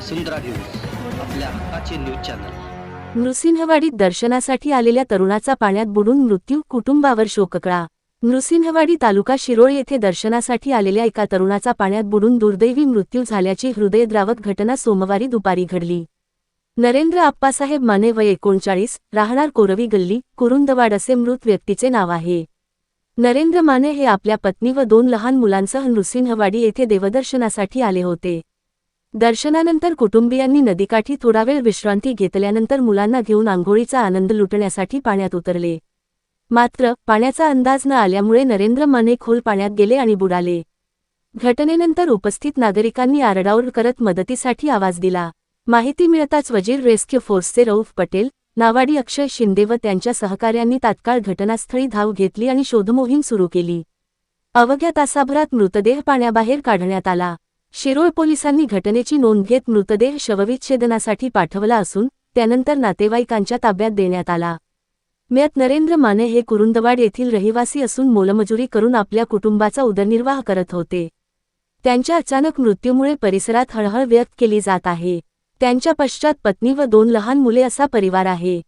वसुंधरा news आपल्या हक्काचे news channel. नृसिंहवाडीत दर्शनासाठी आलेल्या तरुणाचा पाण्यात बुडून मृत्यू कुटुंबावर शोककळा. नृसिंहवाडी तालुका शिरोळ येथे दर्शनासाठी आलेल्या एका तरुणाचा पाण्यात बुडून दुर्दैवी मृत्यू झाल्याची हृदयद्रावक घटना सोमवारी दुपारी घडली. नरेंद्र आप्पासाहेब माने वय एकोणचाळीस राहणार कोरवी गल्ली कुरुंदवाड असे मृत व्यक्तीचे नाव आहे. नरेंद्र माने हे आपल्या पत्नी व दोन लहान मुलांसह नृसिंहवाडी येथे देवदर्शनासाठी आले होते. दर्शनानंतर कुटुंबियांनी नदीकाठी थोडा वेळ विश्रांती घेतल्यानंतर मुलांना घेऊन आंघोळीचा आनंद लुटण्यासाठी पाण्यात उतरले. मात्र पाण्याचा अंदाज न आल्यामुळे नरेंद्र माने खोल पाण्यात गेले आणि बुडाले. घटनेनंतर उपस्थित नागरिकांनी आरडाओर करत मदतीसाठी आवाज दिला. माहिती मिळताच वजीर रेस्क्यू फोर्सचे रऊफ पटेल नावाडी अक्षय शिंदे व त्यांच्या सहकाऱ्यांनी तात्काळ घटनास्थळी धाव घेतली आणि शोधमोहीम सुरू केली. अवघ्या तासाभरात मृतदेह पाण्याबाहेर काढण्यात आला. शिरोळ पोलिसांनी घटनेची नोंद घेत मृतदेह शवविच्छेदनासाठी पाठवला असून त्यानंतर नातेवाईकांच्या ताब्यात देण्यात आला. म्यात नरेंद्र माने हे कुरुंदवाड येथील रहिवासी असून मोलमजुरी करून आपल्या कुटुंबाचा उदरनिर्वाह करत होते. त्यांच्या अचानक मृत्यूमुळे परिसरात हळहळ व्यक्त केली जात आहे. त्यांच्या पश्चात पत्नी व दोन लहान मुले असा परिवार आहे.